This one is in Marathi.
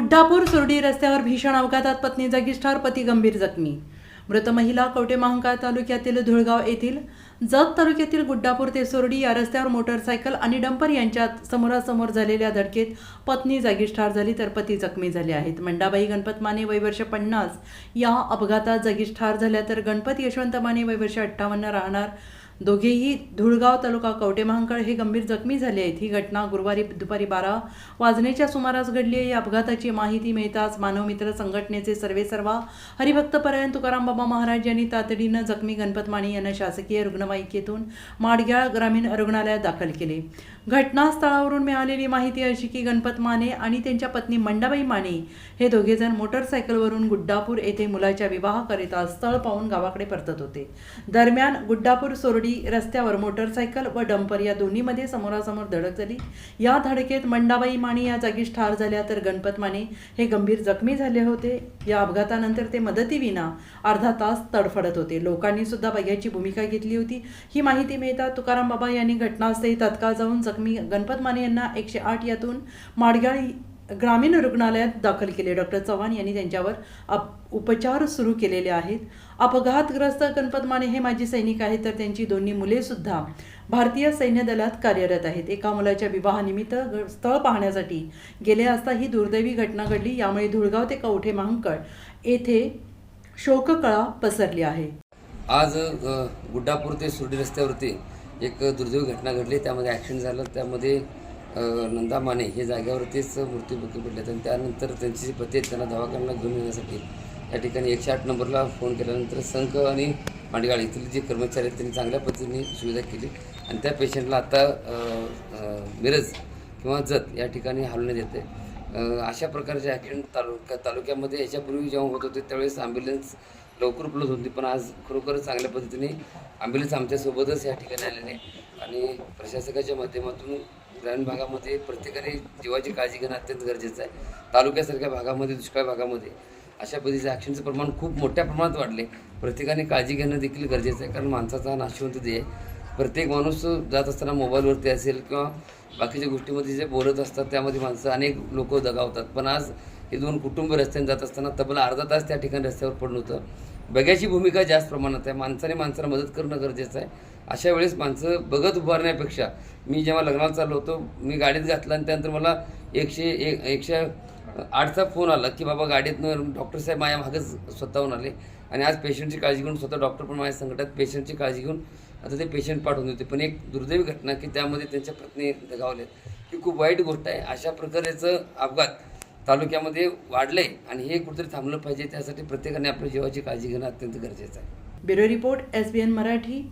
गुड्डापूर सुरडी रस्त्यावर भीषण अपघातात पत्नी जागीच ठार पती गंभीर जखमी. मृत महिला कवटे महांकाळ तालुक्यातील धुळगाव येथील जत तालुक्यातील गुड्डापूर ते सुरडी या रस्त्यावर मोटरसायकल आणि डंपर यांच्यात समोरासमोर झालेल्या धडकेत पत्नी जागीच ठार झाली तर पती जखमी झाले आहेत. मंडाबाई गणपत माने वर्ष पन्नास या अपघातात जागीच ठार झाल्या तर गणपत यशवंत माने वर्ष अठ्ठावन्न राहणार दोघेही धुळगाव तालुका कवटे महांकाळ हे गंभीर जखमी झाले आहेत. ही घटना गुरुवारी दुपारी बारा वाजण्याच्या सुमारास घडली आहे. या अपघाताची माहिती मिळताच मानवमित्र संघटनेचे सर्वेसर्वा हरिभक्तपरायण तुकाराम बाबा महाराज यांनी तातडीनं जखमी गणपत माने यांना शासकीय रुग्णवाहिकेतून माडग्याळ ग्रामीण रुग्णालयात दाखल केले. घटनास्थळावरून मिळालेली माहिती अशी की गणपत माने आणि त्यांच्या पत्नी मंडाबाई माने हे दोघेजण मोटरसायकलवरून गुड्डापूर येथे मुलाच्या विवाहाकरिता स्थळ पाहून गावाकडे परतत होते. दरम्यान गुड्डापूर सोरडी रस्त्यावर मोटरसायकल व डंपर या दोन्हीमध्ये समोरासमोर धडक झाली. या धडकेत मंडाबाई माने या जागीच ठार झाल्या तर गणपत माने हे गंभीर जखमी झाले होते. या अपघातानंतर ते मदतीविना अर्धा तास तडफडत होते. लोकांनी सुद्धा बघ्याची भूमिका घेतली होती. ही माहिती मिळतात तुकाराम बाबा यांनी घटनास्थळी तत्काळ जाऊन जखमी गणपत माने यांना एकशे आठ यातून माडगाळ ग्रामीण रुग्णालयात दाखल केले. डॉक्टर चव्हाण यांनी त्यांच्यावर अप उपचार सुरू केलेले आहेत. अपघातग्रस्त गणपत माने हे माजी सैनिक आहेत तर त्यांची दोन्ही मुलेसुद्धा भारतीय सैन्य दलात कार्यरत आहेत. एका मुलाच्या विवाहानिमित्त ग- स्थळ पाहण्यासाठी गेले असता ही दुर्दैवी घटना घडली. यामुळे धुळगाव ते कवठे महांकळ येथे शोककळा पसरली आहे. आज गुड्डापूर ते सुरडी रस्त्यावरती एक दुर्दैवी घटना घडली. त्यामध्ये ॲक्सिडेंट झालं. त्यामध्ये नंदा माने हे जाग्यावरतीच मृत्यूमुखी पडले आणि त्यानंतर त्यांची जी पती त्यांना दवाखान्याला घेऊन येण्यासाठी या ठिकाणी एकशे आठ नंबरला फोन केल्यानंतर संख आणि मांडगाळ येथील जे कर्मचारी आहेत त्यांनी चांगल्या पद्धतीने सुविधा केली आणि त्या पेशंटला आता मिरज किंवा जत या ठिकाणी हलवण्यात येते अशा प्रकारचे ॲक्सिडेंट तालुक्या तालुक्यामध्ये याच्यापूर्वी जेव्हा होत होते त्यावेळेस ॲम्ब्युलन्स लवकर उपलब्ध होती पण आज खरोखरच चांगल्या पद्धतीने ॲम्ब्युलन्स आमच्यासोबतच या ठिकाणी आलेले आणि प्रशासकाच्या माध्यमातून ग्रामीण भागामध्ये प्रत्येकाने जीवाची काळजी घेणं अत्यंत गरजेचं आहे. तालुक्यासारख्या भागामध्ये दुष्काळ भागामध्ये अशा पद्धतीचे ॲक्शनचं प्रमाण खूप मोठ्या प्रमाणात वाढले. प्रत्येकाने काळजी घेणं देखील गरजेचं आहे कारण माणसाचा हा नाशवंत दे आहे. प्रत्येक माणूस जात असताना मोबाईलवरती असेल किंवा बाकीच्या गोष्टीमध्ये जे बोलत असतात त्यामध्ये माणसं अनेक लोक दगावतात. पण आज हे दोन कुटुंब रस्त्याने जात असताना तब्बल अर्धा तास त्या ठिकाणी रस्त्यावर पडलं होतं. बघ्याची भूमिका जास्त प्रमाणात आहे. माणसाने माणसाला मदत करणं गरजेचं आहे. अशा वेळेस माणसं बघत उभारण्यापेक्षा मी जेव्हा लग्नाला चाललो होतो मी गाडीत घातला आणि त्यानंतर मला एकशे एक एकशे आठचा फोन आला की बाबा गाडीतनं डॉक्टर साहेब माझ्या मागच स्वतःहून आले. आणि आज पेशंटची काळजी घेऊन स्वतः डॉक्टर पण माझ्या संकटात पेशंटची काळजी घेऊन आता ते पेशंट पाठवून देते. पण एक दुर्दैवी घटना की त्यामध्ये त्यांच्या पत्नी दगावल्या ही खूप वाईट गोष्ट आहे. अशा प्रकारेचं अपघात तालुक्यामध्ये वाढले आणि हे कुठेतरी थांबलं पाहिजे त्यासाठी प्रत्येकाने आपल्या जीवाची काळजी घेणं अत्यंत गरजेचं आहे. Bureau report S B N Marathi.